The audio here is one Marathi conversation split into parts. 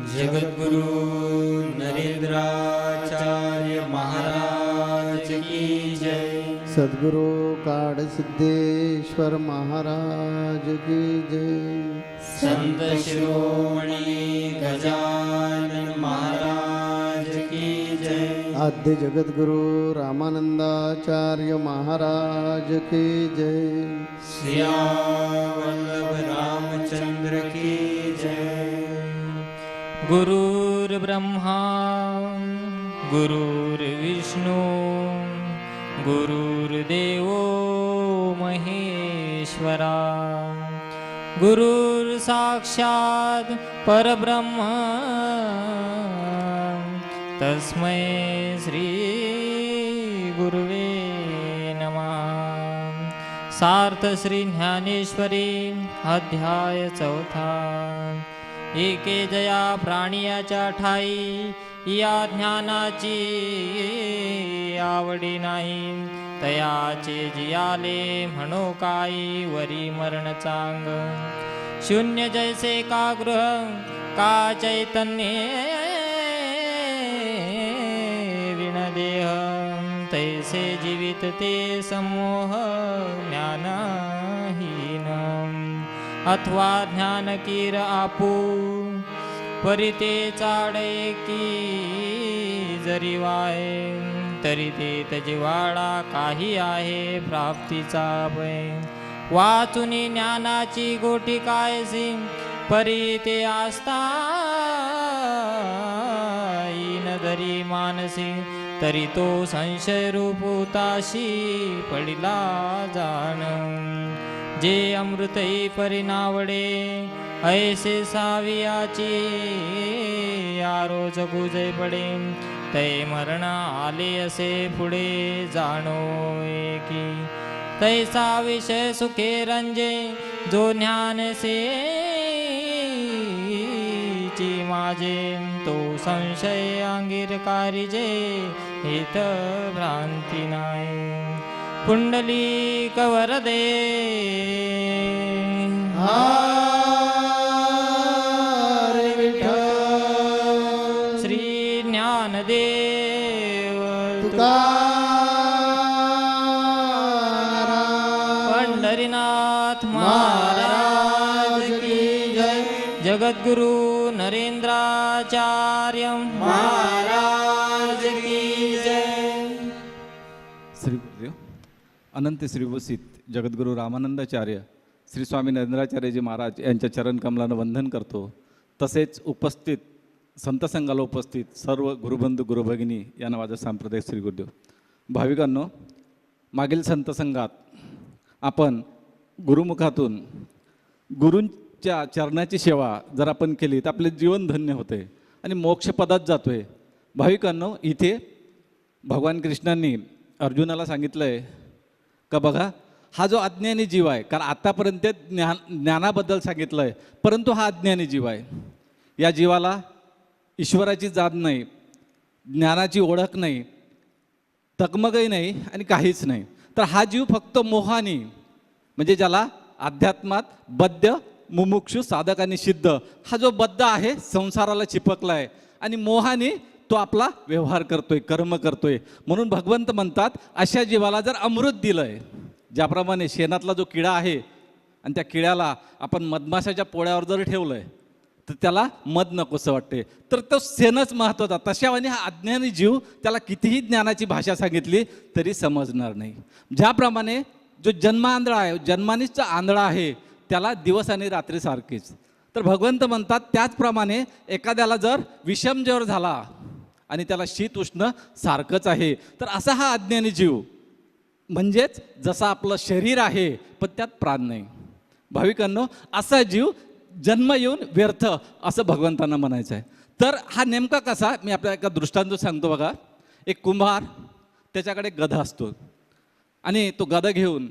जगद्गुरु नरेंद्राचार्य महाराज की जय। सद्गुरु काडसिद्धेश्वर महाराज की जय। संत शिरोमणी गजानन महाराज की जय। आद्य जगद्गुरु रामानंदाचार्य महाराज की जय। श्रियावल्लभ रामचंद्र की जय। गुरुर्ब्रह्मा गुरुर्विष्णू गुरुर्देवो महेश्वरा गुरुर्साक्षात् परब्रह्म तस्मै श्री गुरुवे नमः। सार्थ श्री ज्ञानेश्वरी अध्याय चौथा एके जया प्राणियाच्या ठाई या ज्ञानाची आवडी नाही. तयाचे जियाले म्हणो काही वरी मरण चांग. शून्य जैसे का गृह का चैतन्य विणदेह तैसे जीवित ते समोह ज्ञानहीन. अथवा ज्ञान कीर आपू परी ते चाडे की जरी वाय तरी ते तजिवाडा काही आहे प्राप्तीचा भय. वाचून ज्ञानाची गोटी काय कायसी परी ते आस्था न धरी मानसी तरी तो संशय रूप ताशी पडिला जाण. जे अमृतही परिणावडे ऐसे सावियाची आरोज गुजय पडे तै मरण आले असे पुढे जाणो की. तैसा विषय सुखे रंजे जो ज्ञान से माझे तो संशय अंगीरकारी जे हित भ्रांती नाही पुंडली कवर दे. हरे विठ्ठल. श्री ज्ञानदेव. पंढरीनाथ महाराज की जय. जगद्गुरु नरेंद्राचार्य. अनंत श्रीभूषित जगद्गुरू रामानंदाचार्य श्री स्वामी नरेंद्राचार्यजी महाराज यांच्या चरणकमलानं वंदन करतो. तसेच उपस्थित संत संघाला उपस्थित सर्व गुरुबंधू गुरुभगिनी यांना माझा सांप्रदायिक श्री गुरुदेव. भाविकांनो मागील संत संघात आपण गुरुमुखातून गुरूंच्या चरणाची सेवा जर आपण केली तर आपले जीवन धन्य होते आणि मोक्षपदात जातोय. भाविकांनो इथे भगवान कृष्णांनी अर्जुनाला सांगितलं आहे का बघा? हा जो अज्ञानी जीव आहे कारण आतापर्यंत ज्ञान ज्ञानाबद्दल सांगितलं आहे परंतु हा अज्ञानी जीव आहे. या जीवाला ईश्वराची जात नाही ज्ञानाची ओळख नाही तकमगही नाही आणि काहीच नाही. तर हा जीव फक्त मोहानी म्हणजे ज्याला अध्यात्मात बद्ध मुमुक्षु साधक आणि सिद्ध हा जो बद्ध आहे संसाराला चिपकला आहे आणि मोहाने तो आपला व्यवहार करतोय कर्म करतोय. म्हणून भगवंत म्हणतात अशा जीवाला जर अमृत दिलंय ज्याप्रमाणे शेणातला जो किडा आहे आणि त्या किड्याला आपण मधमाशाच्या पोळ्यावर जर ठेवलंय तर त्याला मध नकोसं वाटते. तर तो सेनच महत्त्वाचा तशावाने हा अज्ञानी जीव त्याला कितीही ज्ञानाची भाषा सांगितली तरी समजणार नाही. ज्याप्रमाणे जो जन्म आंधळा आहे जन्मानीचा आंधळा आहे त्याला दिवस आणि रात्री सारखीच. तर भगवंत म्हणतात त्याचप्रमाणे एखाद्याला जर विषम जर झाला आणि त्याला शीत उष्ण सारखंच आहे. तर असा हा अज्ञानी जीव. म्हणजेच जसं आपलं शरीर आहे पण त्यात प्राण नाही. भाविकांनो असा जीव जन्म येऊन व्यर्थ असं भगवंतांना म्हणायचं आहे. तर हा नेमका कसा मी आपल्या एका दृष्टांत सांगतो बघा. एक कुंभार त्याच्याकडे गधा असतो. आणि तो गधा घेऊन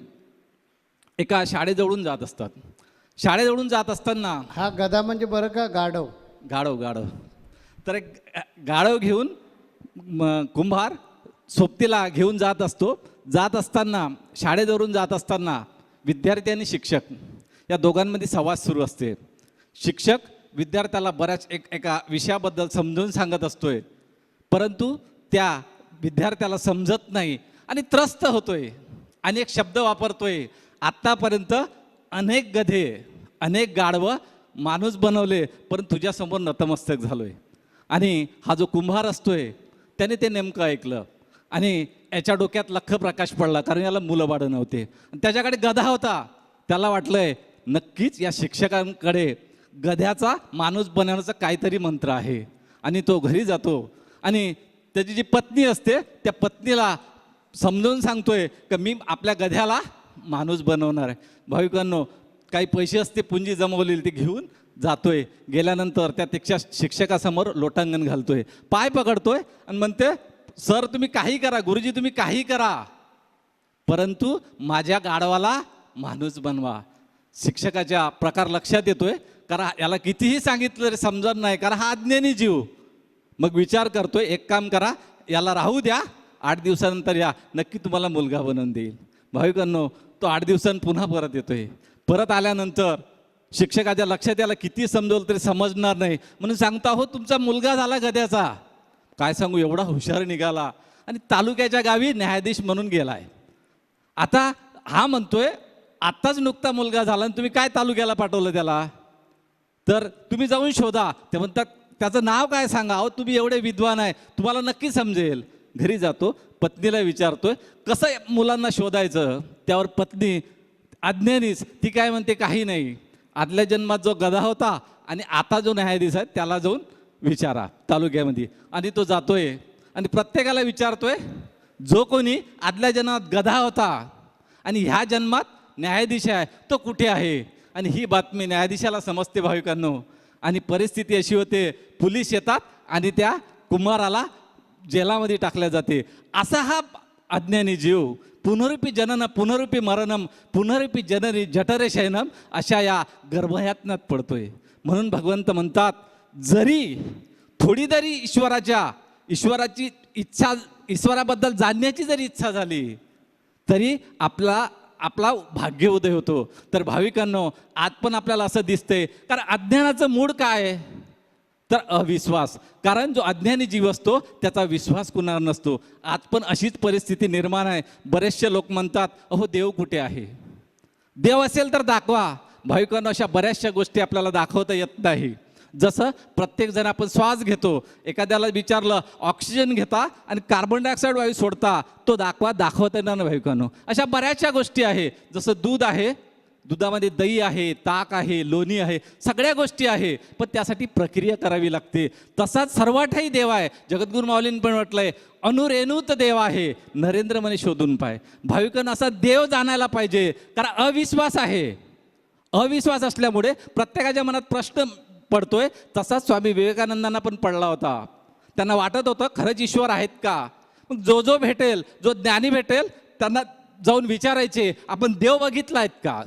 एका शाळेजवळून जात असतात. शाळेजवळून जात असताना हा गदा म्हणजे बरं का गाढव? गाढव गाढव. तर एक गाढव घेऊन कुंभार सोबतीला घेऊन जात असतो. जात असताना शाळेजवळून जात असताना विद्यार्थी आणि शिक्षक या दोघांमध्ये संवाद सुरू असते. शिक्षक विद्यार्थ्याला बऱ्याच एक एका विषयाबद्दल समजून सांगत असतोय. परंतु त्या विद्यार्थ्याला समजत नाही आणि त्रस्त होतोय अनेक शब्द वापरतोय. आत्तापर्यंत अनेक गधे अनेक गाढवं माणूस बनवले परंतु तुझ्यासमोर नतमस्तक झालोय. आणि हा जो कुंभार असतोय त्याने ते नेमकं ऐकलं. आणि याच्या डोक्यात लख प्रकाश पडला कारण याला मुलं बाळं नव्हते. आणि त्याच्याकडे गधा होता. त्याला वाटलंय नक्कीच या शिक्षकांकडे गध्याचा माणूस बनवण्याचा काहीतरी मंत्र आहे. आणि तो घरी जातो. आणि त्याची जी पत्नी असते त्या पत्नीला समजावून सांगतोय की मी आपल्या गध्याला माणूस बनवणार आहे. भाविकांनो काही पैसे असते पुंजी जमवलेली ती घेऊन जातोय. गेल्यानंतर त्या तिच्या शिक्षकासमोर लोटांगण घालतोय. पाय पकडतोय आणि म्हणते सर तुम्ही काही करा. गुरुजी तुम्ही काही करा. परंतु माझ्या गाढवाला माणूस बनवा. शिक्षकाच्या प्रकार लक्षात येतोय. कारण याला कितीही सांगितलं तरी समजत नाही. कारण हा अज्ञानी जीव. मग विचार करतोय एक काम करा. याला राहू द्या. आठ दिवसानंतर या. नक्की तुम्हाला मुलगा बनवून देईल. भाविकांनो तो आठ दिवसांनी पुन्हा परत येतोय. परत आल्यानंतर शिक्षकाच्या लक्षात याला किती समजवलं तरी समजणार नाही. म्हणून सांगता हो तुमचा मुलगा झाला गद्याचा. काय सांगू एवढा हुशार निघाला. आणि तालुक्याच्या गावी न्यायाधीश म्हणून गेलाय. आता हा म्हणतोय आत्ताच नुकता मुलगा झाला आणि तुम्ही काय तालुक्याला पाठवलं त्याला? तर तुम्ही जाऊन शोधा. ते म्हणतात त्याचं नाव काय सांगा? अहो तुम्ही एवढे विद्वान आहे. तुम्हाला नक्की समजेल. घरी जातो पत्नीला विचारतोय कसं मुलांना शोधायचं? त्यावर पत्नी अज्ञानीच ती काय म्हणते काही नाही. आदल्या जन्मात जो गधा होता आणि आता जो न्यायाधीश आहे त्याला जाऊन विचारा तालुक्यामध्ये. आणि तो जातोय. आणि प्रत्येकाला विचारतोय जो कोणी आदल्या जन्मात गधा होता आणि ह्या जन्मात न्यायाधीश आहे तो कुठे आहे? आणि ही बातमी न्यायाधीशाला समजते भाविकांनो. आणि परिस्थिती अशी होते पोलीस येतात आणि त्या कुमाराला जेलामध्ये टाकल्या जाते. असा हा अज्ञानी जीव पुनरुपी जनन पुनरुपी मरणम पुनरुपी जननी जठरे शयनम अशा या गर्भयातनात पडतोय. म्हणून भगवंत म्हणतात जरी थोडी जरी ईश्वराच्या ईश्वराची इच्छा ईश्वराबद्दल जाणण्याची जरी इच्छा झाली तरी आपला आपला भाग्य उदय होतो. तर भाविकांनो आज पण आपल्याला असं दिसतंय कारण अज्ञानाचं मूळ काय? आहे तर अविश्वास. कारण जो अज्ञानी जीव असतो त्याचा विश्वास कुणावर नसतो. आज पण अशीच परिस्थिती निर्माण आहे. बरेचसे लोक म्हणतात अहो देव कुठे आहे? देव असेल तर दाखवा. भाविकांना अशा बऱ्याचशा गोष्टी आपल्याला दाखवता येत नाही. जसं प्रत्येकजण आपण श्वास घेतो. एखाद्याला विचारलं ऑक्सिजन घेता आणि कार्बन डायऑक्साईड वायू सोडता तो दाखवा दाखवता येणार ना भाविकांनो अशा बऱ्याचशा गोष्टी आहे. जसं दूध आहे दुधामध्ये दही आहे ताक आहे लोणी आहे सगळ्या गोष्टी आहे पण त्यासाठी प्रक्रिया करावी लागते. तसाच सर्वाठाही देव आहे. जगद्गुरू माऊलींनी पण म्हटलंय अनुरेणूत देव आहे नरेंद्र म्हणे शोधून पाय. भाविकांना असा देव जाणायला पाहिजे कारण अविश्वास आहे. अविश्वास असल्यामुळे प्रत्येकाच्या मनात प्रश्न पडतोय. तसाच स्वामी विवेकानंदांना पण पडला होता. त्यांना वाटत होतं खरंच ईश्वर आहेत का? मग जो जो भेटेल जो ज्ञानी भेटेल त्यांना जाऊन विचारायचे आपण देव बघितला आहेत का?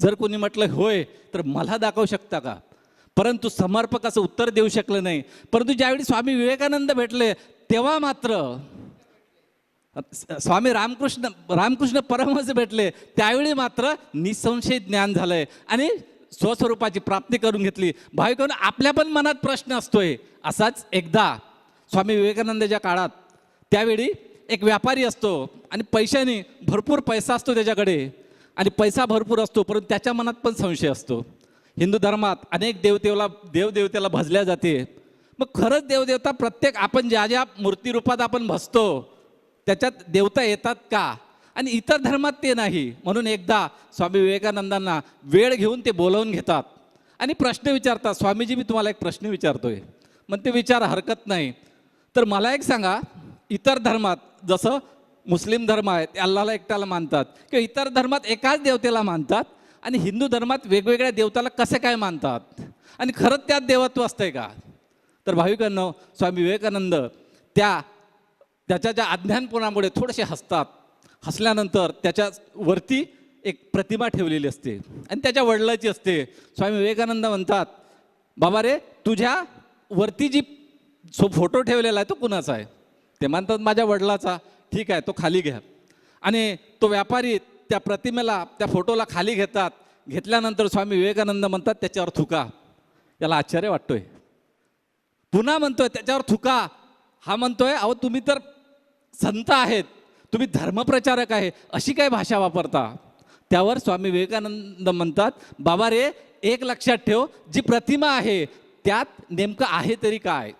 जर कोणी म्हटलं होय तर मला दाखवू शकता का? परंतु समर्पक असं उत्तर देऊ शकलं नाही. परंतु ज्यावेळी स्वामी विवेकानंद भेटले तेव्हा मात्र स्वामी रामकृष्ण रामकृष्ण परमहंस भेटले. त्यावेळी मात्र निसंशय ज्ञान झालंय आणि स्वस्वरूपाची प्राप्ती करून घेतली. भाविकांना आपल्या पण मनात प्रश्न असतोय. असाच एकदा स्वामी विवेकानंदाच्या काळात. त्यावेळी एक व्यापारी असतो आणि पैशाने भरपूर पैसा असतो त्याच्याकडे. आणि पैसा भरपूर असतो परंतु त्याच्या मनात पण संशय असतो. हिंदू धर्मात अनेक देवतेला देवदेवतेला भजल्या जाते. मग खरंच देवदेवता प्रत्येक आपण ज्या ज्या मूर्तीरूपात आपण भजतो त्याच्यात देवता येतात का? आणि इतर धर्मात ते नाही. म्हणून एकदा स्वामी विवेकानंदांना वेळ घेऊन ते बोलवून घेतात. आणि प्रश्न विचारतात स्वामीजी मी तुम्हाला एक प्रश्न विचारतोय. मग ते विचार हरकत नाही. तर मला एक सांगा इतर धर्मात जसं मुस्लिम धर्म आहे ते अल्लाला एकट्याला मानतात. किंवा इतर धर्मात एकाच देवतेला मानतात आणि हिंदू धर्मात वेगवेगळ्या देवताला कसे काय मानतात? आणि खरंच त्यात देवत्व असतंय का? तर भाविकांनो स्वामी विवेकानंद त्या त्याच्या ज्या अज्ञानपणामुळे थोडेसे हसतात. हसल्यानंतर त्याच्यावरती एक प्रतिमा ठेवलेली असते आणि त्याच्या वडिलाची असते. स्वामी विवेकानंद म्हणतात बाबा रे तुझ्या वरती जी सो फोटो ठेवलेला आहे तो कुणाचा आहे? ते म्हणतात माझ्या वडिलाचा. ठीक आहे तो खाली घ्या. आणि तो व्यापारी त्या प्रतिमेला त्या फोटोला खाली घेतात. घेतल्यानंतर स्वामी विवेकानंद म्हणतात त्याच्यावर थुका. याला आश्चर्य वाटतोय. पुन्हा म्हणतोय त्याच्यावर थुका. हा म्हणतोय अहो तुम्ही तर संत आहेत. तुम्ही धर्मप्रचारक आहे. अशी काय भाषा वापरता? त्यावर स्वामी विवेकानंद म्हणतात बाबा रे एक लक्षात ठेव. जी प्रतिमा आहे त्यात नेमकं आहे तरी काय?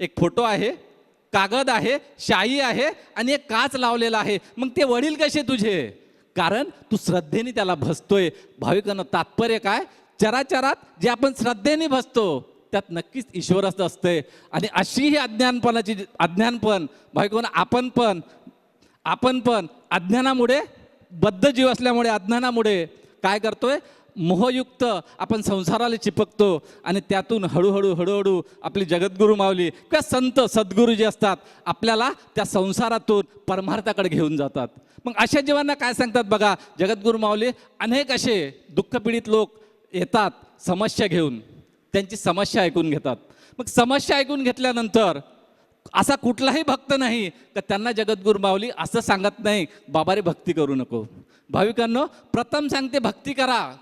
एक फोटो आहे कागद आहे शाई आहे आणि एक काच लावलेला आहे. मग ते वडील कसे तुझे? कारण तू श्रद्धेने त्याला भसतोय भाविकांना तात्पर्य काय? चराचरात जे आपण श्रद्धेने भसतो त्यात नक्कीच ईश्वरच असते आणि अशी ही अज्ञानपणाची अज्ञानपण भाविकांना आपण पण आपण पण अज्ञानामुळे बद्ध जीव असल्यामुळे अज्ञानामुळे काय करतोय? मोहयुक्त आपण संसाराला चिपकतो आणि त्यातून हळूहळू हळूहळू आपली जगद्गुरू माऊली किंवा संत सद्गुरू जे असतात आपल्याला त्या संसारातून परमार्थाकडे घेऊन जातात. मग अशा जीवांना काय सांगतात बघा जगद्गुरू मावली अनेक असे दुःखपीडित लोक येतात समस्या घेऊन. त्यांची समस्या ऐकून घेतात. मग समस्या ऐकून घेतल्यानंतर असा कुठलाही भक्त नाही का त्यांना जगद्गुरू माऊली असं सांगत नाही बाबा रे भक्ती करू नको. भाविकांनो प्रथम सांगते भक्ती करा.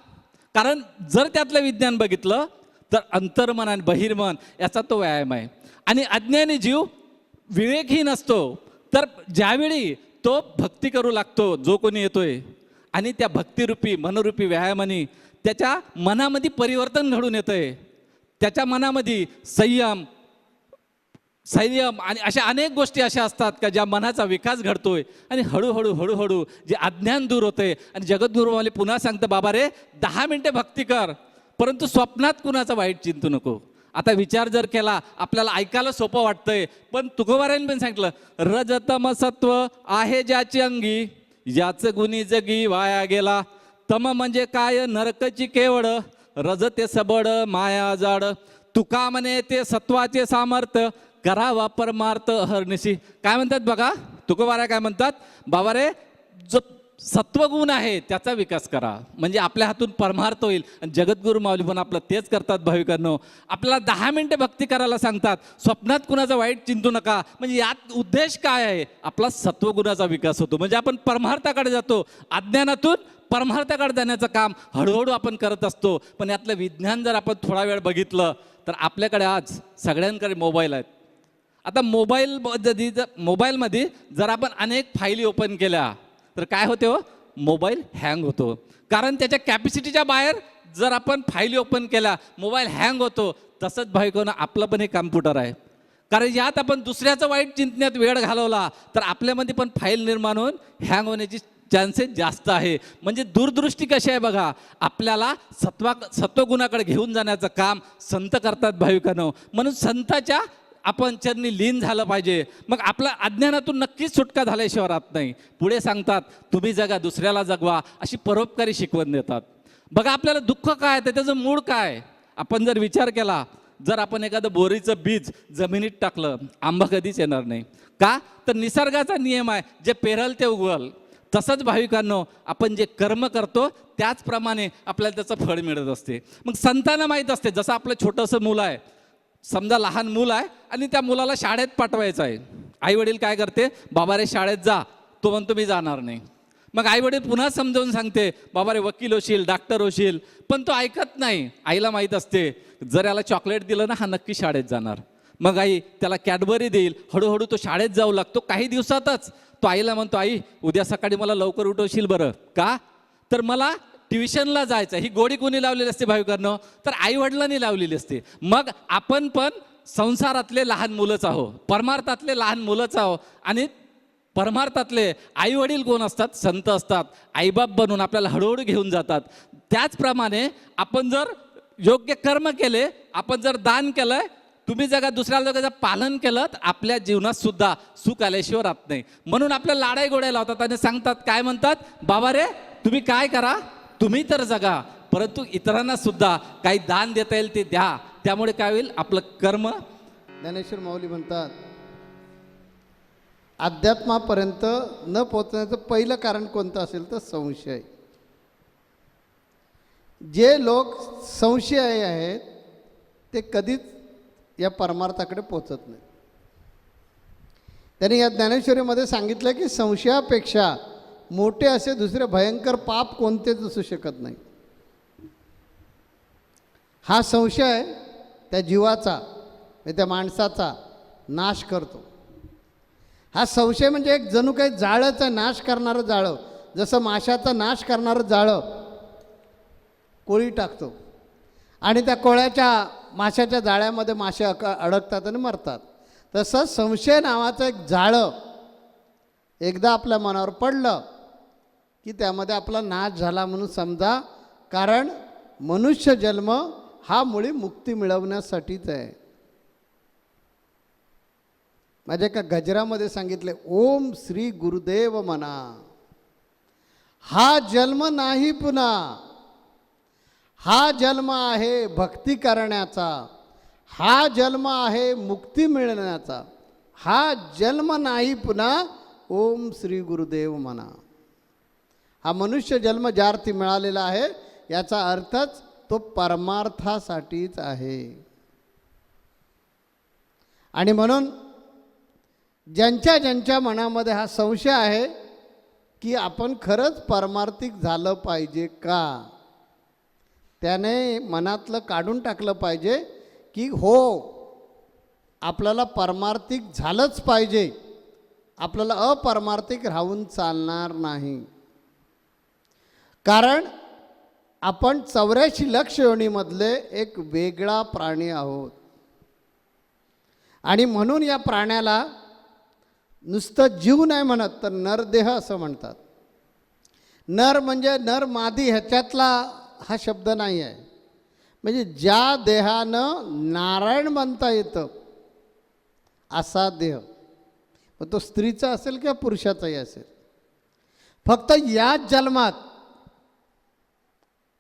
कारण जर त्यातलं विज्ञान बघितलं तर अंतर्मन आणि बहिर्मन याचा तो व्यायाम आहे. आणि अज्ञानी जीव विवेकहीन असतो तर ज्यावेळी तो भक्ती करू लागतो जो कोणी येतोय आणि त्या भक्तिरूपी मनरूपी व्यायामाने त्याच्या मनामध्ये परिवर्तन घडून येतंय. त्याच्या मनामध्ये संयम संयम आणि अशा अनेक गोष्टी अशा असतात का ज्या मनाचा विकास घडतोय. आणि हळूहळू हळूहळू जे अज्ञान दूर होते आणि जगद्गुरुवाले पुन्हा सांगतं बाबा रे दहा मिनटे भक्ती कर परंतु स्वप्नात कुणाचा वाईट चिंतू नको. आता विचार जर केला आपल्याला ऐकायला सोपं वाटतंय पण तुकोबारायन पण सांगितलं रजतम सत्व आहे ज्याची अंगी याच गुणी जगी वाया गेला. तम म्हणजे काय नरकची केवळ रजते सबड माया जाड. तुका म्हणे ते सत्वाचे सामर्थ्य करावा परमार्थ हरनिशी काय म्हणतात बघा? तुकोबारा काय म्हणतात? बाबा रे जो सत्वगुण आहे त्याचा विकास करा. म्हणजे आपल्या हातून परमार्थ होईल. आणि जगद्गुरू माऊली पण आपलं तेच करतात भाविकांनो. आपल्याला दहा मिनटं भक्ती करायला सांगतात. स्वप्नात कुणाचा वाईट चिंतू नका. म्हणजे यात उद्देश काय आहे? आपला सत्वगुणाचा विकास होतो. म्हणजे आपण परमार्थाकडे जातो. अज्ञानातून परमार्थाकडे जाण्याचं काम हळूहळू आपण करत असतो. पण यातलं विज्ञान जर आपण थोडा वेळ बघितलं तर आपल्याकडे आज सगळ्यांकडे मोबाईल आहेत. आता मोबाईल मध्ये जर मोबाईलमध्ये जर आपण अनेक फाईली ओपन केल्या तर काय होते हो? मोबाईल हँग होतो. कारण त्याच्या कॅपॅसिटीच्या बाहेर जर आपण फाईली ओपन केल्या मोबाईल हँग होतो तसंच भाविकोनं आपलं पण हे कम्प्युटर आहे. कारण यात आपण दुसऱ्याचं वाईट चिंतण्यात वेळ घालवला तर आपल्यामध्ये पण फाईल निर्माण होऊन हँग होण्याची चान्सेस जास्त आहे. म्हणजे दूरदृष्टी कशी आहे बघा आपल्याला सत्वा सत्वगुणाकडे घेऊन जाण्याचं काम संत करतात भाविकांनो. म्हणून संताच्या आपण चरणी लीन झालं पाहिजे. मग आपल्या अज्ञानातून नक्कीच सुटका झाल्याशिवाय राहत नाही. पुढे सांगतात तुम्ही जगा दुसऱ्याला जगवा. अशी परोपकारी शिकवण देतात. बघा आपल्याला दुःख काय आहे? त्याचं मूळ काय? आपण जर विचार केला जर आपण एखादं बोरीचं बीज जमिनीत टाकलं आंबा कधीच येणार नाही. का? तर निसर्गाचा नियम आहे जे पेरल ते उगवल. तसंच भाविकांनो आपण जे कर्म करतो त्याचप्रमाणे आपल्याला त्याचं फळ मिळत असते. मग संतांना माहीत असते जसं आपलं छोटंसं मुलं आहे समजा लहान मूल आहे आणि त्या मुलाला शाळेत पाठवायचं आहे. आई वडील काय करते? बाबा रे शाळेत जा. तो म्हणतो मी जाणार नाही. मग आई वडील पुन्हा समजावून सांगते बाबा रे वकील होशील डॉक्टर होशील. पण तो ऐकत नाही. आईला माहीत असते जर याला चॉकलेट दिलं ना हा नक्की शाळेत जाणार. मग आई त्याला कॅडबरी देईल. हळूहळू तो शाळेत जाऊ लागतो काही दिवसातच. तो आईला म्हणतो आई उद्या सकाळी मला लवकर उठवशील बरं. का? तर मला ट्युशनला जायचं ही गोडी कोणी लावलेली असते भाविकांनो? तर आई वडिलांनी लावलेली असते. मग आपण पण संसारातले लहान मुलंच आहो परमार्थातले लहान मुलंच आहो. आणि परमार्थातले आई वडील कोण असतात? संत असतात. आईबाप बनून आपल्याला हळूहळू घेऊन जातात. त्याचप्रमाणे आपण जर योग्य कर्म केले आपण जर दान केलंय तुम्ही जगा दुसऱ्या जगाचं पालन केलं तर आपल्या जीवनात सुद्धा सुख आल्याशिवाय राहत नाही. म्हणून आपल्या लाडाई गोड्या लावतात आणि सांगतात काय म्हणतात? बाबा रे तुम्ही काय करा? तुम्ही तर जगा परंतु इतरांना सुद्धा काही दान देता येईल ते द्या. त्यामुळे काय होईल? आपलं कर्म ज्ञानेश्वर माऊली म्हणतात अध्यात्मापर्यंत न पोचण्याचं पहिलं कारण कोणतं असेल तर संशय. जे लोक संशय आहेत ते कधीच या परमार्थाकडे पोचत नाही त्यांनी या ज्ञानेश्वरीमध्ये सांगितलं की संशयापेक्षा मोठे असे दुसरे भयंकर पाप कोणतेच असू शकत नाही. हा संशय त्या जीवाचा त्या माणसाचा नाश करतो. हा संशय म्हणजे एक जणू काही जाळंच आहे नाश करणारं जाळं जसं माशाचा नाश करणारं जाळं कोळी टाकतो. आणि त्या कोळ्याच्या माशाच्या जाळ्यामध्ये मासे अक अडकतात आणि मरतात. तसं संशय नावाचं एक जाळं एकदा आपल्या मनावर पडलं की त्यामध्ये आपला नाश झाला म्हणून समजा कारण मनुष्य जन्म हा मुळी मुक्ती मिळवण्यासाठीच आहे. माझ्या एका गजरामध्ये सांगितले ओम श्री गुरुदेव म्हणा हा जन्म नाही पुन्हा. हा जन्म आहे भक्ती करण्याचा. हा जन्म आहे मुक्ती मिळण्याचा. हा जन्म नाही पुन्हा ओम श्री गुरुदेव म्हणा हा मनुष्य जन्म ज्या अर्थी मिळालेला आहे याचा अर्थच तो परमार्थासाठीच आहे. आणि म्हणून ज्यांच्या ज्यांच्या मनामध्ये हा संशय आहे की आपण खरंच परमार्थिक झालं पाहिजे का त्याने मनातलं काढून टाकलं पाहिजे की हो आपल्याला परमार्थिक झालंच पाहिजे आपल्याला अपरमार्थिक राहून चालणार नाही. कारण आपण चौऱ्याऐंशी लक्ष योनीमधले एक वेगळा प्राणी आहोत. आणि म्हणून या प्राण्याला नुसतं जीव नाही म्हणत तर नरदेह असं म्हणतात. नर म्हणजे नर मादी ह्याच्यातला हा शब्द नाही आहे म्हणजे ज्या देहानं नारायण बनता येतं असा देह. मग तो स्त्रीचा असेल किंवा पुरुषाचाही असेल. फक्त याच जन्मात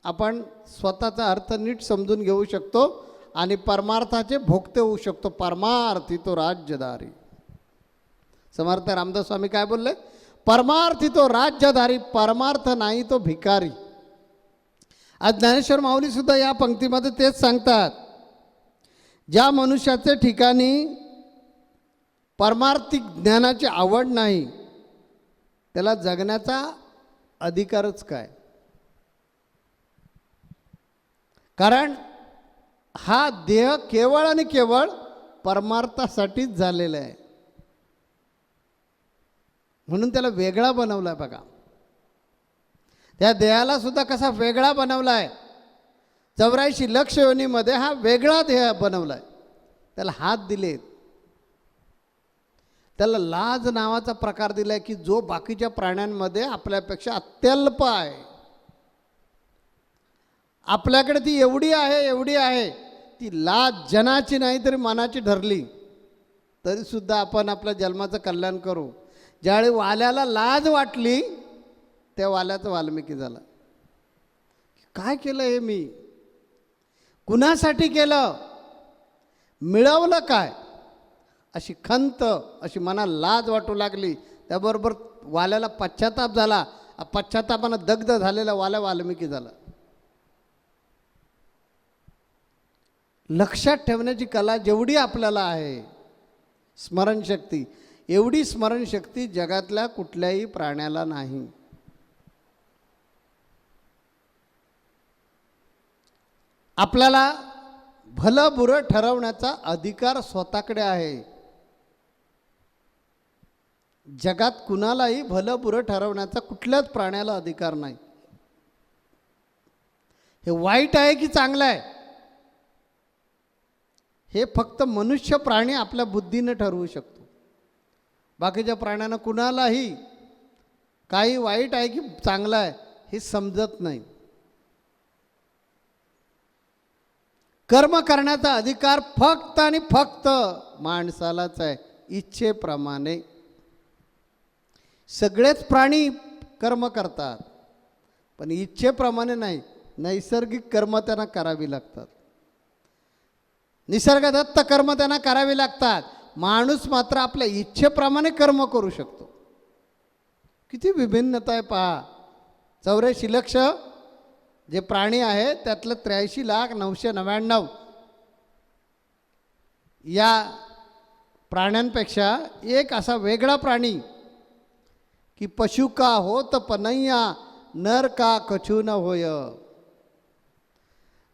आपण स्वतःचा अर्थ नीट समजून घेऊ शकतो आणि परमार्थाचे भोगते होऊ शकतो. परमार्थी तो राज्यदारी समर्थ रामदास स्वामी काय बोलले? परमार्थी तो राज्यधारी परमार्थ नाही तो भिकारी. आज ज्ञानेश्वर माऊली सुद्धा या पंक्तीमध्ये तेच सांगतात. ज्या मनुष्याचे ठिकाणी परमार्थिक ज्ञानाची आवड नाही त्याला जगण्याचा अधिकारच काय? कारण हा देह केवळ आणि केवळ परमार्थासाठीच झालेला आहे. म्हणून त्याला वेगळा बनवला आहे बघा. त्या देहाला सुद्धा कसा वेगळा बनवला आहे चौऱ्याऐंशी लक्ष योनीमध्ये हा वेगळा देह बनवला आहे त्याला हात दिलेत. त्याला लाज नावाचा प्रकार दिला आहे की जो बाकीच्या प्राण्यांमध्ये आपल्यापेक्षा अत्यल्प आहे. आपल्याकडे ती एवढी आहे एवढी आहे. ती लाज जनाची नाही तरी मनाची ठरली तरीसुद्धा आपण आपल्या जन्माचं कल्याण करू. ज्यावेळी वाल्याला लाज वाटली त्या वाल्याचं वाल्मिकी झाला. काय केलं हे मी? कुणासाठी केलं? मिळवलं काय? अशी खंत अशी मनाला लाज वाटू लागली. त्याबरोबर वाल्याला पश्चाताप झाला. पश्चातापानं दग्ध झालेला वाल्या वाल्मिकी झाला. लक्षात ठेवण्याची कला जेवढी आपल्याला आहे स्मरणशक्ती एवढी स्मरणशक्ती जगातल्या कुठल्याही प्राण्याला नाही. आपल्याला भलं बुरं ठरवण्याचा अधिकार स्वतःकडे आहे. जगात कुणालाही भलं बुरं ठरवण्याचा कुठल्याच प्राण्याला अधिकार नाही. हे वाईट आहे की चांगलं आहे? हे फक्त मनुष्य प्राणी आपल्या बुद्धीनं ठरवू शकतो. बाकीच्या प्राण्यांना कुणालाही काही वाईट आहे की चांगलं आहे हे समजत नाही. कर्म करण्याचा अधिकार फक्त आणि फक्त माणसालाच आहे इच्छेप्रमाणे. सगळेच प्राणी कर्म करतात पण इच्छेप्रमाणे नाही नैसर्गिक कर्म त्यांना करावी लागतात. निसर्गदत्त कर्म त्यांना करावी लागतात. माणूस मात्र आपल्या इच्छेप्रमाणे कर्म करू शकतो. किती विभिन्नता आहे पहा. चौऱ्याऐंशी लक्ष जे प्राणी आहेत त्यातलं त्र्याऐंशी लाख नऊशे नव्याण्णव. या प्राण्यांपेक्षा एक असा वेगळा प्राणी की पशु का होत पनैया नर का कछु न होय.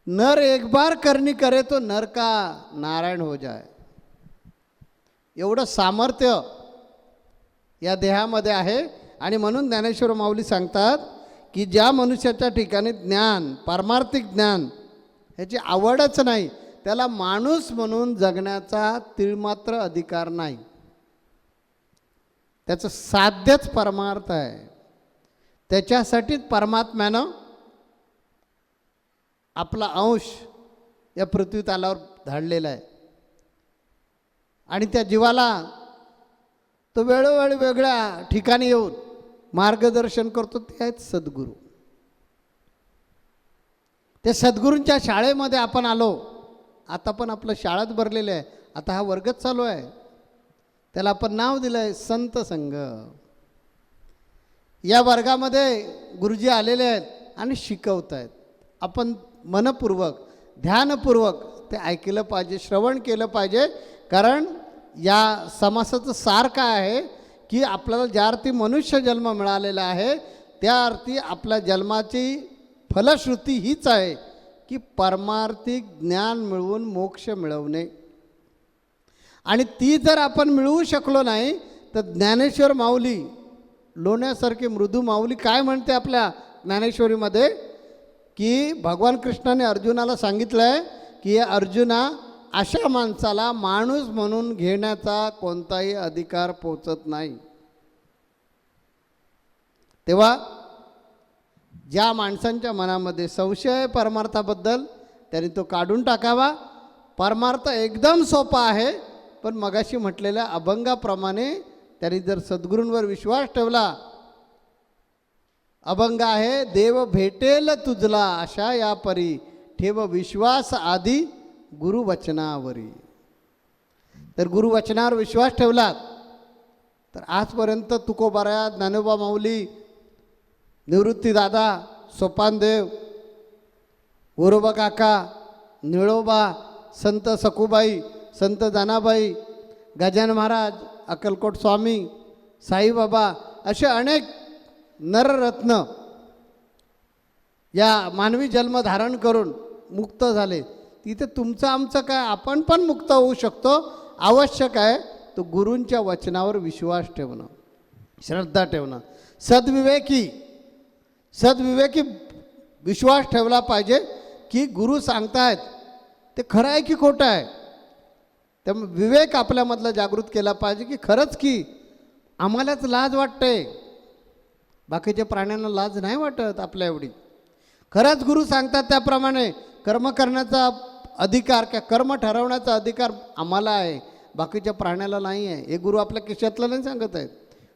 नर एक बार करणी करे तो नर का नारायण हो जाय. एवढं सामर्थ्य या देहामध्ये आहे. आणि म्हणून ज्ञानेश्वर माऊली सांगतात की ज्या मनुष्याच्या ठिकाणी ज्ञान पारमार्थिक ज्ञान ह्याची आवडच नाही त्याला माणूस म्हणून जगण्याचा तिळमात्र अधिकार नाही. त्याचं साध्यच परमार्थ आहे. त्याच्यासाठीच परमात्म्यानं आपला अंश या पृथ्वी तालावर धाडलेला आहे. आणि त्या जीवाला तो वेळोवेळी वेगळ्या ठिकाणी येऊन मार्गदर्शन करतो ते आहेत सद्गुरू. त्या सद्गुरूंच्या शाळेमध्ये आपण आलो आता पण आपलं शाळाच भरलेलं आहे. आता हा वर्गच चालू आहे. त्याला आपण नाव दिलं आहे संत संघ. या वर्गामध्ये गुरुजी आलेले आहेत आणि शिकवत आहेत आपण मनपूर्वक ध्यानपूर्वक ते ऐकलं पाहिजे श्रवण केलं पाहिजे. कारण या समासाचं सार काय आहे? की आपल्याला ज्या अर्थी मनुष्य जन्म मिळालेला आहे त्या अर्थी आपल्या जन्माची फलश्रुती हीच आहे की परमार्थिक ज्ञान मिळवून मोक्ष मिळवणे. आणि ती जर आपण मिळवू शकलो नाही तर ज्ञानेश्वर माऊली लोण्यासारखी मृदू माऊली काय म्हणते आपल्या ज्ञानेश्वरीमध्ये? की भगवान कृष्णाने अर्जुनाला सांगितलं आहे की अर्जुना अशा माणसाला माणूस म्हणून घेण्याचा कोणताही अधिकार पोचत नाही. तेव्हा ज्या माणसांच्या मनामध्ये संशय परमार्थाबद्दल त्यांनी तो काढून टाकावा. परमार्थ एकदम सोपा आहे पण मगाशी म्हटलेल्या अभंगाप्रमाणे त्यांनी जर सद्गुरूंवर विश्वास ठेवला अभंग आहे देव भेटेल तुझला अशा या परी ठेव विश्वास आधी गुरुवचनावरी. तर गुरुवचनावर विश्वास ठेवलात तर आजपर्यंत तुकोबारा ज्ञानोबा माऊली निवृत्तीदादा सोपानदेव गोरोबा काका निळोबा संत सखुबाई संत दानाबाई गजान महाराज अक्कलकोट स्वामी साईबाबा असे अनेक नररत्न या मानवी जन्म धारण करून मुक्त झाले. तिथे तुमचं आमचं काय? आपण पण मुक्त होऊ शकतो. आवश्यक आहे तो गुरूंच्या वचनावर विश्वास ठेवणं. श्रद्धा ठेवणं. सद्विवेकी सद्विवेकी विश्वास ठेवला पाहिजे की गुरु सांगतायत. ते खरं आहे की खोटं आहे? त्यामुळे विवेक आपल्यामधला जागृत केला पाहिजे की खरंच की आम्हालाच लाज वाटते. बाकीच्या प्राण्यांना लाज नाही वाटत आपल्या एवढी. खरंच गुरु सांगतात त्याप्रमाणे कर्म करण्याचा अधिकार किंवा कर्म ठरवण्याचा अधिकार आम्हाला आहे. बाकीच्या प्राण्याला नाही आहे. हे गुरु आपल्या खिशातलं नाही सांगत आहेत.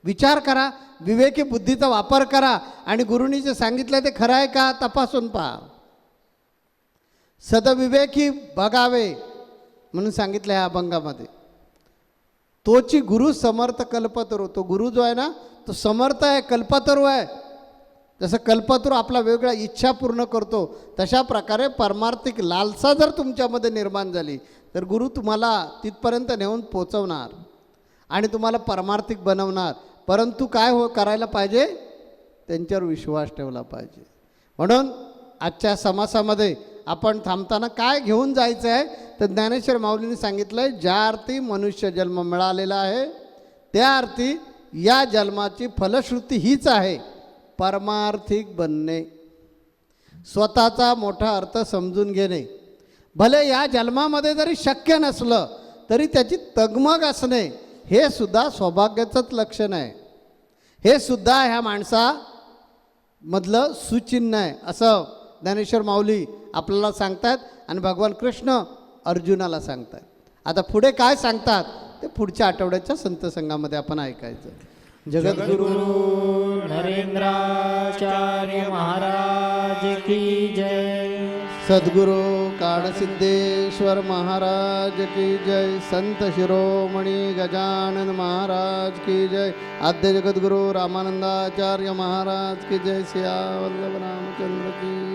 विचार करा विवेकी बुद्धीचा वापर करा आणि गुरुनी जे सांगितलं ते खरं आहे का तपासून पहा. सदविवेकी बघावे म्हणून सांगितलं ह्या अभंगामध्ये. तोची गुरु समर्थ कल्पतरू. तो गुरु जो आहे ना तो समर्थ आहे कल्पतरू आहे. जसं कल्पतरू आपला वेगळ्या इच्छा पूर्ण करतो तशा प्रकारे परमार्थिक लालसा जर तुमच्यामध्ये निर्माण झाली तर गुरु तुम्हाला तिथपर्यंत नेऊन पोचवणार आणि तुम्हाला परमार्थिक बनवणार. परंतु काय हो करायला पाहिजे? त्यांच्यावर विश्वास ठेवला पाहिजे. म्हणून आजच्या समासामध्ये आपण थांबताना काय घेऊन जायचं आहे? तर ज्ञानेश्वर माऊलींनी सांगितलं आहे ज्या अर्थी मनुष्य जन्म मिळालेला आहे त्या अर्थी या जन्माची फलश्रुती हीच आहे परमार्थिक बनणे. स्वतःचा मोठा अर्थ समजून घेणे. भले या जन्मामध्ये जरी शक्य नसलं तरी त्याची तगमग असणे हे सुद्धा सौभाग्याचंच लक्षण आहे. हे सुद्धा ह्या माणसामधलं सुचिन्ह आहे. असं ज्ञानेश्वर माऊली आपल्याला सांगतात आणि भगवान कृष्ण अर्जुनाला सांगतात. आता पुढे काय सांगतात? ते पुढच्या आठवड्याच्या संत संघामध्ये आपण ऐकायचं. जगद्गुरु नरेंद्राचार्य महाराज की जय. सद्गुरु काळसिद्धेश्वर महाराज की जय. संत शिरोमणी गजानन महाराज की जय. आद्य जगद्गुरु रामानंदाचार्य महाराज की जय. सिया वल्लभ रामचंद्र की